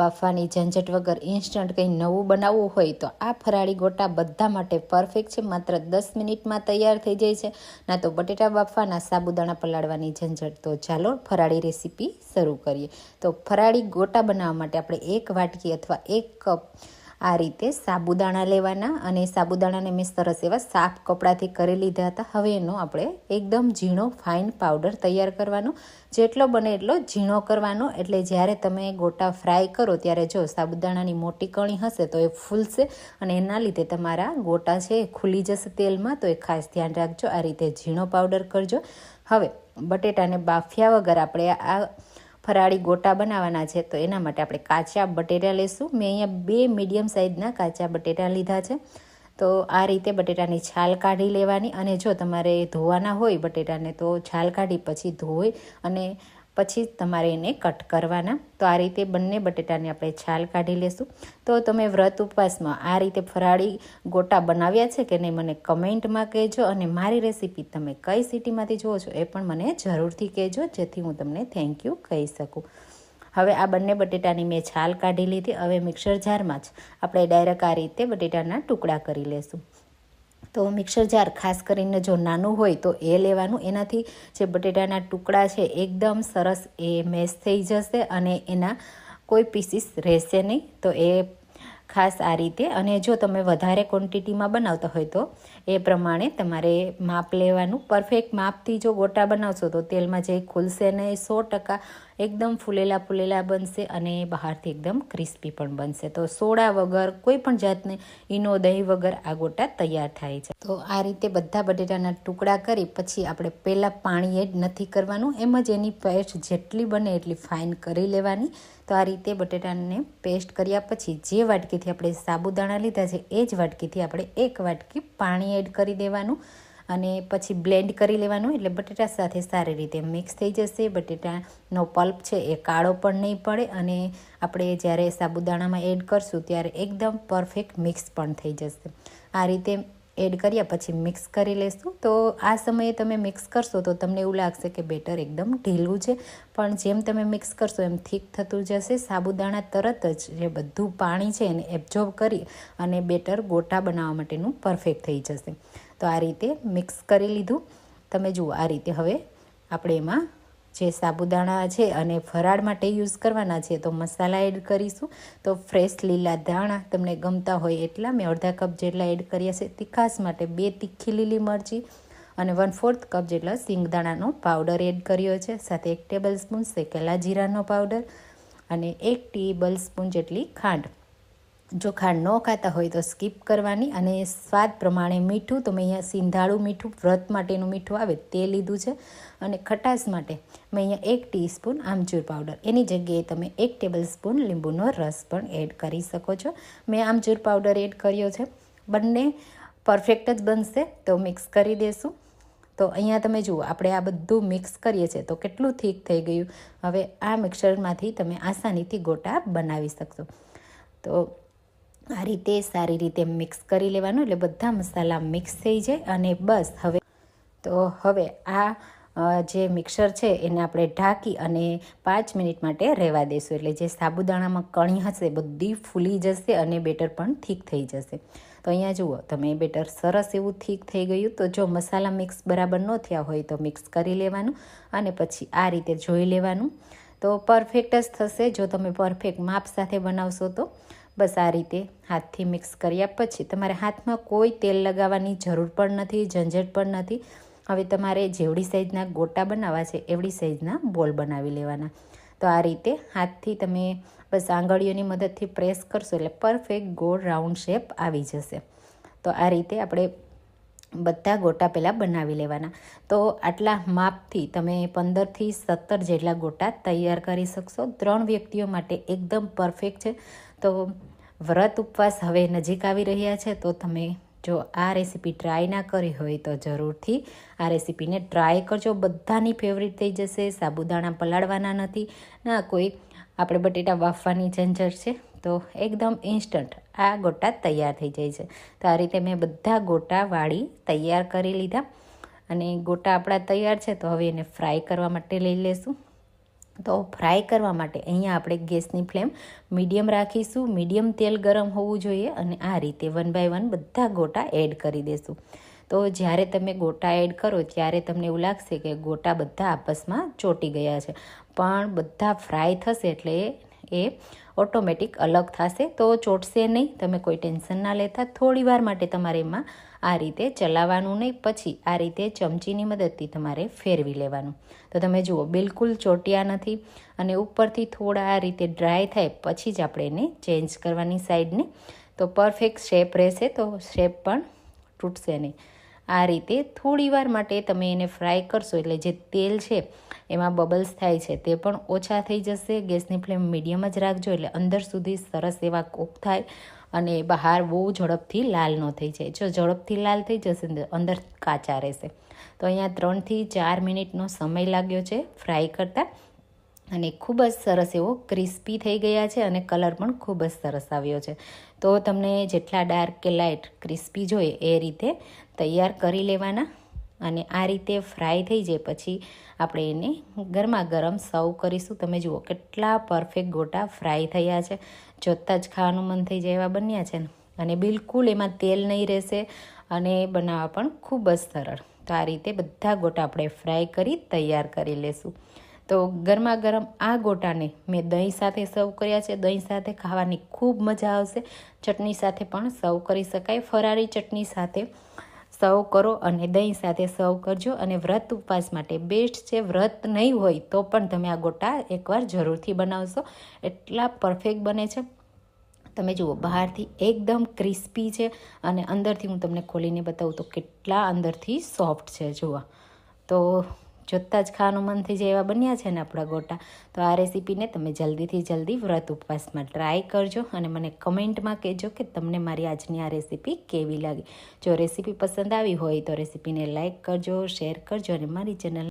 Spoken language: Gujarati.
બાફવાની ઝંઝટ વગર ઇન્સ્ટન્ટ કંઈ નવું બનાવવું હોય તો આ ફરાળી ગોટા બધા માટે પરફેક્ટ છે. માત્ર દસ મિનિટમાં તૈયાર થઈ જાય છે. ના તો બટેટા બાફવાના સાબુદાણા પલાળવાની ઝંઝટ તો ચાલો ફરાળી રેસીપી શરૂ કરીએ. તો ફરાળી ગોટા બનાવવા માટે આપણે એક વાટકી અથવા એક કપ આ રીતે સાબુદાણા લેવાના અને સાબુદાણાને મેં સરસ એવા સાફ કપડાથી કરી લીધા હતા. હવે એનો આપણે એકદમ ઝીણો ફાઇન પાવડર તૈયાર કરવાનો. જેટલો બને એટલો ઝીણો કરવાનો. એટલે જ્યારે તમે ગોટા ફ્રાય કરો ત્યારે જો સાબુદાણાની મોટી કણી હશે તો એ ફૂલશે અને એના લીધે તમારા ગોટા છે એ ખુલી જશે તેલમાં. તો એ ખાસ ધ્યાન રાખજો. આ રીતે ઝીણો પાવડર કરજો. હવે બટેટાને બાફ્યા વગર આપણે આ ફરાળી ગોટા બનાવવાના છે, તો એના માટે આપણે કાચા બટેટા લઈશું મેં અહીંયા બે મીડિયમ સાઇઝના કાચા બટેટા લીધા છે. તો આ રીતે બટેટાની છાલ કાઢી લેવાની અને જો તમારે ધોવાના હોય બટેટાને, તો છાલ કાઢી પછી ધોઈ અને પછી તમારે એને કટ કરવાના. તો આ રીતે બંને બટેટાને આપણે છાલ કાઢી લેશું. તો તમે વ્રત ઉપવાસમાં આ રીતે ફરાળી ગોટા બનાવ્યા છે કે નહીં મને કમેન્ટમાં કહેજો અને મારી રેસીપી તમે કઈ સિટીમાંથી જુઓ છો એ પણ મને જરૂરથી કહેજો, જેથી હું તમને થેન્ક યુ કહી શકું. હવે આ બંને બટેટાની મેં છાલ કાઢી લીધી. હવે મિક્સર જારમાં જ આપણે ડાયરેક્ટ આ રીતે બટેટાના ટુકડા કરી લેશું. તો મિક્સર જાર ખાસ કરીને જો નાનું હોય તો એ લેવાનું. એનાથી જે બટેટાના ટુકડા છે એકદમ સરસ એ મેશ થઈ જશે અને એના કોઈ પીસીસ રહેશે નહીં. તો એ ખાસ આ રીતે અને જો તમે વધારે ક્વોન્ટિટીમાં બનાવતા હોય તો એ પ્રમાણે તમારે માપ લેવાનું. પરફેક્ટ માપથી જો ગોટા બનાવશો તો તેલમાં જે ખુલશે નહીં સો ટકા એકદમ ફૂલેલા ફૂલેલા બનશે અને બહારથી એકદમ ક્રિસ્પી પણ બનશે. તો સોડા વગર, કોઈ પણ જાતને, ઈનો, દહીં વગર આ ગોટા તૈયાર થાય છે. તો આ રીતે બધા બટેટાના ટુકડા કરી પછી આપણે પહેલાં પાણી એડ નથી કરવાનું. એમ જ એની પેસ્ટ જેટલી બને એટલી ફાઇન કરી લેવાની. તો આ રીતે બટેટાને પેસ્ટ કર્યા પછી જે વાટકીથી આપણે સાબુદાણા લીધા છે, એ જ વાટકીથી આપણે એક વાટકી પાણી એડ કરી દેવાનું. અને પછી બ્લેન્ડ કરી લેવાનું એટલે બટેટા સાથે સારી રીતે મિક્સ થઈ જશે. બટેટાનો પલ્પ છે એ કાળો પણ નહીં પડે અને આપણે જ્યારે સાબુદાણામાં એડ કરશું ત્યારે એકદમ પરફેક્ટ મિક્સ પણ થઈ જશે. આ રીતે એડ કર્યા પછી મિક્સ કરી લેશું. તો આ સમયે તમે મિક્સ કરશો તો તમને એવું લાગશે કે બેટર એકદમ ઢીલું છે. પણ જેમ તમે મિક્સ કરશો એમ થીક થતું જશે. સાબુદાણા તરત જ જે બધું પાણી છે એને એબ્ઝોર્બ કરી અને બેટર ગોટા બનાવવા માટેનું પરફેક્ટ થઈ જશે. તો આ રીતે મિક્સ કરી લીધું. તમે જુઓ, આ રીતે હવે આપણે એમાં જે સાબુદાણા છે અને ફરાળ માટે યુઝ કરવાના છે, તો મસાલા એડ કરીશું. તો ફ્રેશ લીલા ધાણા તમને ગમતા હોય એટલા મેં અડધા કપ જેટલા એડ કર્યા છે. તીખાસ માટે બે તીખી લીલી મરચી અને વન ફોર્થ કપ જેટલા સિંગદાણાનો પાવડર એડ કર્યો છે. સાથે એક ટેબલ સ્પૂન શેકેલા જીરાનો પાવડર અને એક ટેબલ સ્પૂન જેટલી ખાંડ. જો ખાંડ ન ખાતા હોય તો સ્કીપ કરવાની અને સ્વાદ પ્રમાણે મીઠું, તો મેં અહીંયા સિંધાળું મીઠું, વ્રત માટેનું મીઠું આવે તે લીધું છે. અને ખટાશ માટે મેં અહીંયા એક ટીસ્પૂન આમચૂર પાવડર. એની જગ્યાએ તમે એક ટેબલ સ્પૂન લીંબુનો રસ પણ એડ કરી શકો છો. મેં આમચૂર પાવડર એડ કર્યો છે. બંને પરફેક્ટ જ બનશે, તો મિક્સ કરી દેશું. તો અહીંયા તમે જુઓ, આપણે આ બધું મિક્સ કરીએ છીએ, તો કેટલું થીક થઈ ગયું. હવે આ મિક્સરમાંથી તમે આસાનીથી ગોટા બનાવી શકશો. તો આ રીતે સારી રીતે મિક્સ કરી લેવાનું એટલે બધા મસાલા મિક્સ થઈ જાય અને બસ હવે તો હવે આ જે મિક્સર છે એને આપણે ઢાંકી અને પાંચ મિનિટ માટે રહેવા દઈશું એટલે જે સાબુદાણામાં કણી હશે બધી ફૂલી જશે અને બેટર પણ થીક થઈ જશે. તો અહીંયા જુઓ, તમે બેટર સરસ એવું થીક થઈ ગયું તો જો મસાલા મિક્સ બરાબર ન થયા હોય તો મિક્સ કરી લેવાનું અને પછી આ રીતે જોઈ લેવાનું. તો પરફેક્ટ જ થશે. જો તમે પરફેક્ટ માપ સાથે બનાવશો તો બસ આ રીતે હાથથી મિક્સ કર્યા પછી તમારે હાથમાં કોઈ તેલ લગાવવાની જરૂર પણ નથી, ઝંઝટ પણ નથી. હવે તમારે જેવડી સાઈઝના ગોટા બનાવવા છે એવડી સાઈઝના બોલ બનાવી લેવાના. તો આ રીતે હાથથી તમે બસ આંગળીઓની મદદથી પ્રેસ કરશો એટલે પરફેક્ટ ગોળ રાઉન્ડ શેપ આવી જશે. તો આ રીતે આપણે બધા ગોટા પહેલાં બનાવી લેવાના. તો આટલા માપથી તમે પંદરથી સત્તર જેટલા ગોટા તૈયાર કરી શકશો. ત્રણ વ્યક્તિઓ માટે એકદમ પરફેક્ટ છે. તો વ્રત ઉપવાસ હવે નજીક આવી રહ્યા છે, તો તમે જો આ રેસીપી ટ્રાય ના કરી હોય તો જરૂરથી આ રેસીપીને ટ્રાય કરજો. બધાની ફેવરિટ થઈ જશે, સાબુદાણા પલાળવાના નથી. ના, કોઈ આપણે બટેટા બાફવાની ઝંઝર છે, તો એકદમ ઇન્સ્ટન્ટ આ ગોટા તૈયાર થઈ જાય છે. તો આ રીતે મેં બધા ગોટા વાળી તૈયાર કરી લીધા. અને ગોટા આપણા તૈયાર છે, તો હવે એને ફ્રાય કરવા માટે લઈ લેશું. તો ફ્રાય કરવા માટે અહીંયા આપણે ગેસની ફ્લેમ મીડિયમ રાખીશું. મીડિયમ તેલ ગરમ હોવું જોઈએ અને આ રીતે વન બાય વન બધા ગોટા એડ કરી દેશું. તો જ્યારે તમે ગોટા એડ કરો ત્યારે તમને એવું લાગશે કે ગોટા બધા આપસમાં ચોંટી ગયા છે. પણ બધા ફ્રાય થશે એટલે એ ઓટોમેટિક અલગ થશે. તો ચોટશે નહીં. તમે કોઈ ટેન્શન ના લેતા. થોડી વાર માટે તમારે એમાં આ રીતે ચલાવવાનું નહીં, પછી આ રીતે ચમચીની મદદથી તમારે ફેરવી લેવાનું. તો તમે જુઓ, બિલકુલ ચોટિયા નથી અને ઉપરથી થોડા આ રીતે ડ્રાય થાય, પછી જ આપણે એને ચેન્જ કરવાની સાઈડને. તો પરફેક્ટ શેપ રહેશે, તો શેપ પણ તૂટશે નહીં. આ રીતે થોડીવાર માટે તમે એને ફ્રાય કરશો, એટલે જે તેલ છે, એમાં બબલ્સ થાય છે, તે પણ ઓછા થઈ જશે. ગેસની ફ્લેમ મીડિયમ જ રાખજો, એટલે અંદર સુધી સરસ એવા કૂક થાય. અને બહાર બહુ ઝડપથી લાલ ન થઈ જાય. જો ઝડપથી લાલ થઈ જશે અંદર કાચા રહેશે. તો અહીંયા ત્રણથી ચાર મિનિટનો સમય લાગ્યો છે ફ્રાય કરતાં. અને ખૂબ જ સરસ એવો ક્રિસ્પી થઈ ગયા છે અને કલર પણ ખૂબ જ સરસ આવ્યો છે. તો તમને જેટલા ડાર્ક કે લાઇટ ક્રિસ્પી જોઈએ એ રીતે તૈયાર કરી લેવાના. અને આ રીતે ફ્રાય થઈ જાય પછી આપણે એને ગરમા ગરમ સર્વ કરીશું. તમે જુઓ કેટલા પરફેક્ટ ગોટા ફ્રાય થયા છે. જોતાં જ ખાવાનું મન થઈ જાય એવા બન્યા છે ને. અને બિલકુલ એમાં તેલ નહીં રહેશે અને બનાવવા પણ ખૂબ જ સરળ. તો આ રીતે બધા ગોટા આપણે ફ્રાય કરી તૈયાર કરી લેશું. તો ગરમા ગરમ આ ગોટાને મેં દહીં સાથે સર્વ કર્યા છે. દહીં સાથે ખાવાની ખૂબ મજા આવશે. ચટણી સાથે પણ સર્વ કરી શકાય. ફરારી ચટણી સાથે સર્વ કરો અને દહીં સાથે સર્વ કરજો અને વ્રત ઉપવાસ માટે બેસ્ટ છે, વ્રત નહીં હોય તો પણ તમે આ ગોટા એકવાર જરૂરથી બનાવશો. એટલા પરફેક્ટ બને છે. તમે જુઓ, બહારથી એકદમ ક્રિસ્પી છે અને અંદરથી હું તમને ખોલીને બતાવું તો કેટલા અંદરથી સોફ્ટ છે, જુઓ. તો જોતાં જ ખાવાનું મન થઈ જાય એવા બન્યા છે ને આપણા ગોટા. તો આ રેસીપીને તમે જલ્દીથી જલ્દી વ્રત ઉપવાસમાં ટ્રાય કરજો અને મને કમેન્ટમાં કહેજો કે તમને મારી આજની આ રેસીપી કેવી લાગી. જો રેસીપી પસંદ આવી હોય તો રેસીપીને લાઇક કરજો શેર કરજો અને મારી ચેનલ